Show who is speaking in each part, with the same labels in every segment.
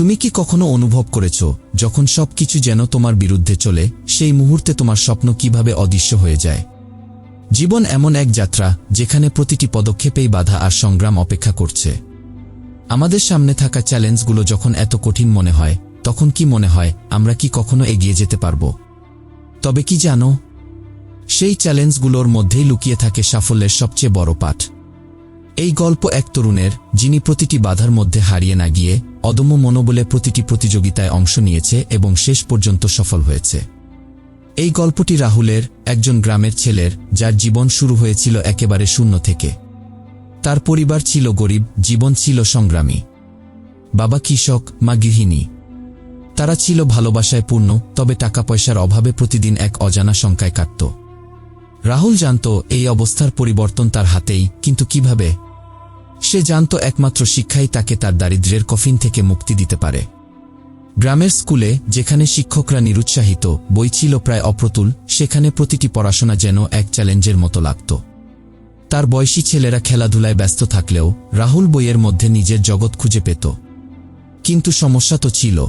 Speaker 1: তুমি কি কখনো অনুভব করেছ, যখন সবকিছু যেন তোমার বিরুদ্ধে চলে, সেই মুহূর্তে তোমার স্বপ্ন কীভাবে অদৃশ্য হয়ে যায়? জীবন এমন এক যাত্রা, যেখানে প্রতিটি পদক্ষেপেই বাধা আর সংগ্রাম অপেক্ষা করছে। আমাদের সামনে থাকা চ্যালেঞ্জগুলো যখন এত কঠিন মনে হয়, তখন কি মনে হয়, আমরা কি কখনো এগিয়ে যেতে পারব? তবে কি জানো? সেই চ্যালেঞ্জগুলোর মধ্যেই লুকিয়ে থাকে সাফল্যের সবচেয়ে বড় পাঠ। এই গল্প এক তরুণের, যিনি প্রতিটি বাধার মধ্যে হারিয়ে না গিয়ে অদম্য মনোবলে প্রতিটি প্রতিযোগিতায় অংশ নিয়েছে এবং শেষ পর্যন্ত সফল হয়েছে। এই গল্পটি রাহুলের, একজন গ্রামের ছেলের, যার জীবন শুরু হয়েছিল একেবারে শূন্য থেকে। তার পরিবার ছিল গরিব, জীবন ছিল সংগ্রামী। বাবা কৃষক, মা গৃহিণী। তারা ছিল ভালোবাসায় পূর্ণ, তবে টাকা পয়সার অভাবে প্রতিদিন এক অজানা শঙ্কায় কাটত। রাহুল জানত এই অবস্থার পরিবর্তন তার হাতেই, কিন্তু কীভাবে? সে জানত একমাত্র শিক্ষাই তাকে তার দারিদ্র্যের কফিন থেকে মুক্তি দিতে পারে। গ্রামের স্কুলে, যেখানে শিক্ষকরা নিরুৎসাহিত, বই ছিল প্রায় অপ্রতুল, সেখানে প্রতিটি পড়াশোনা যেন এক চ্যালেঞ্জের মতো লাগত। তার বয়সী ছেলেরা খেলাধুলায় ব্যস্ত থাকলেও, রাহুল বইয়ের মধ্যে নিজের জগৎ খুঁজে পেত। কিন্তু সমস্যা তো ছিল।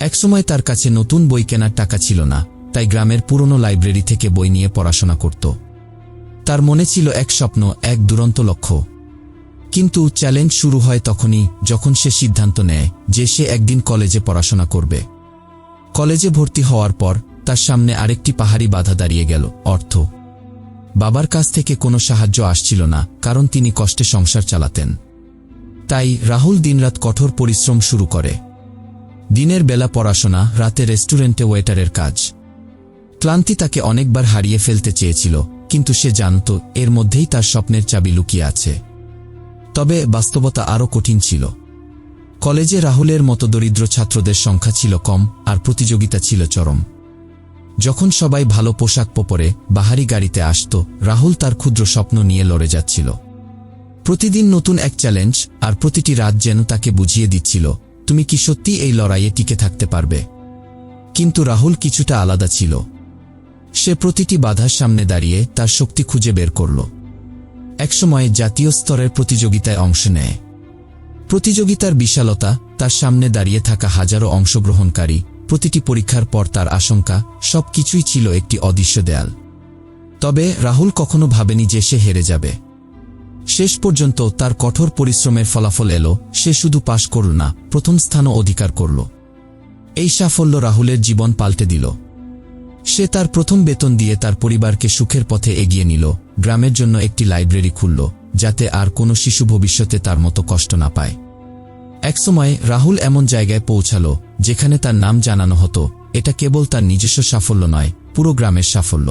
Speaker 1: একসময় তার কাছে নতুন বই কেনার টাকা ছিল না, তাই গ্রামের পুরনো লাইব্রেরি থেকে বই নিয়ে পড়াশোনা করত। তার মনে ছিল এক স্বপ্ন, এক দুরন্ত লক্ষ্য। কিন্তু চ্যালেঞ্জ শুরু হয় তখনই, যখন সে সিদ্ধান্ত নেয় যে সে একদিন কলেজে পড়াশোনা করবে। কলেজে ভর্তি হওয়ার পর, তার সামনে আরেকটি পাহাড়ি বাধা দাঁড়িয়ে গেল, অর্থ। বাবার কাছ থেকে কোনো সাহায্য আসছিল না, কারণ তিনি কষ্টে সংসার চালাতেন। তাই রাহুল দিনরাত কঠোর পরিশ্রম শুরু করে। দিনের বেলা পড়াশোনা, রাতে রেস্টুরেন্টে ওয়েটারের কাজ। ক্লান্তি তাকে অনেকবার হারিয়ে ফেলতে চেয়েছিল, কিন্তু সে জানত, এর মধ্যেই তার স্বপ্নের চাবি লুকিয়ে আছে। তবে বাস্তবতা আরও কঠিন ছিল। কলেজে রাহুলের মতো দরিদ্র ছাত্রদের সংখ্যা ছিল কম আর প্রতিযোগিতা ছিল চরম। যখন সবাই ভালো পোশাক পরে বাহারি গাড়িতে আসত, রাহুল তার ক্ষুদ্র স্বপ্ন নিয়ে লড়ে যাচ্ছিল। প্রতিদিন নতুন এক চ্যালেঞ্জ আর প্রতিটি রাত যেন তাকে বুঝিয়ে দিচ্ছিল, তুমি কি সত্যি এই লড়াইয়ে টিকে থাকতে পারবে? কিন্তু রাহুল কিছুটা আলাদা ছিল। সে প্রতিটি বাধার সামনে দাঁড়িয়ে তার শক্তি খুঁজে বের করল। একসময় জাতীয় স্তরের প্রতিযোগিতায় অংশ নেয়। প্রতিযোগিতার বিশালতা, তার সামনে দাঁড়িয়ে থাকা হাজারো অংশগ্রহণকারী, প্রতিটি পরীক্ষার পর তার আশঙ্কা সব কিছুই ছিল একটি অদৃশ্য দেয়াল। তবে রাহুল কখনো ভাবেনি যে সে হেরে যাবে। শেষ পর্যন্ত তার কঠোর পরিশ্রমের ফলাফল এলো, সে শুধু পাশ করল না, প্রথম স্থানও অধিকার করল। এই সাফল্য রাহুলের জীবন পাল্টে দিল। সে তার প্রথম বেতন দিয়ে তার পরিবারকে সুখের পথে এগিয়ে নিল গ্রামের জন্য একটি লাইব্রেরি খুলল, যাতে আর কোনো শিশু ভবিষ্যতে তার মতো কষ্ট না পায়। একসময় রাহুল এমন জায়গায় পৌঁছাল, যেখানে তার নাম জানানো হতো, এটা কেবল তার নিজস্ব সাফল্য নয়, পুরো গ্রামের সাফল্য।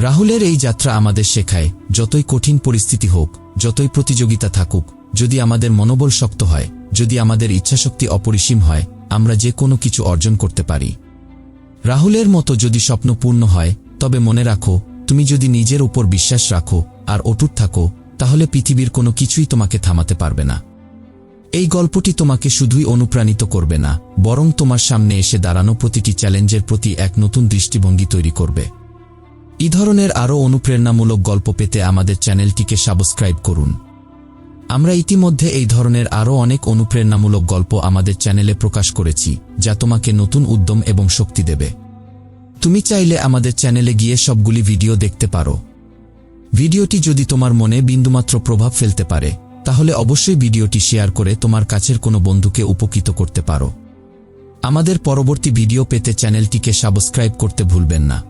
Speaker 1: রাহুলের এই যাত্রা আমাদের শেখায়, যতই কঠিন পরিস্থিতি হোক, যতই প্রতিযোগিতা থাকুক, যদি আমাদের মনোবল শক্ত হয়, যদি আমাদের ইচ্ছাশক্তি অপরিসীম হয়, আমরা যে কোনো কিছু অর্জন করতে পারি। রাহুলের মতো যদি স্বপ্ন পূর্ণ হয়, তবে মনে রাখো তুমি যদি নিজের ওপর বিশ্বাস রাখো আর অটুট থাকো, তাহলে পৃথিবীর কোনো কিছুই তোমাকে থামাতে পারবে না। এই গল্পটি তোমাকে শুধুই অনুপ্রাণিত করবে না, বরং তোমার সামনে এসে দাঁড়ানো প্রতিটি চ্যালেঞ্জের প্রতি এক নতুন দৃষ্টিভঙ্গি তৈরি করবে। এই ধরনের আরও অনুপ্রেরণামূলক গল্প পেতে আমাদের চ্যানেলটিকে সাবস্ক্রাইব করুন। আমরা ইতিমধ্যে এই ধরনের আরও অনেক অনুপ্রেরণামূলক গল্প আমাদের চ্যানেলে প্রকাশ করেছি, যা তোমাকে নতুন উদ্যম এবং শক্তি দেবে। তুমি চাইলে আমাদের চ্যানেলে গিয়ে সবগুলি ভিডিও দেখতে পারো। ভিডিওটি যদি তোমার মনে বিন্দুমাত্র প্রভাব ফেলতে পারে, তাহলে অবশ্যই ভিডিওটি শেয়ার করে তোমার কাছের কোনো বন্ধুকে উপকৃত করতে পারো। আমাদের পরবর্তী ভিডিও পেতে চ্যানেলটিকে সাবস্ক্রাইব করতে ভুলবেন না।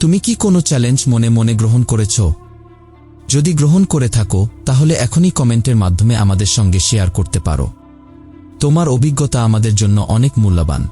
Speaker 1: তুমি কি কোনো চ্যালেঞ্জ মনে মনে গ্রহণ করেছ? যদি গ্রহণ করে থাকো, তাহলে এখনই কমেন্টের মাধ্যমে আমাদের সঙ্গে শেয়ার করতে পারো। তোমার অভিজ্ঞতা আমাদের জন্য অনেক মূল্যবান।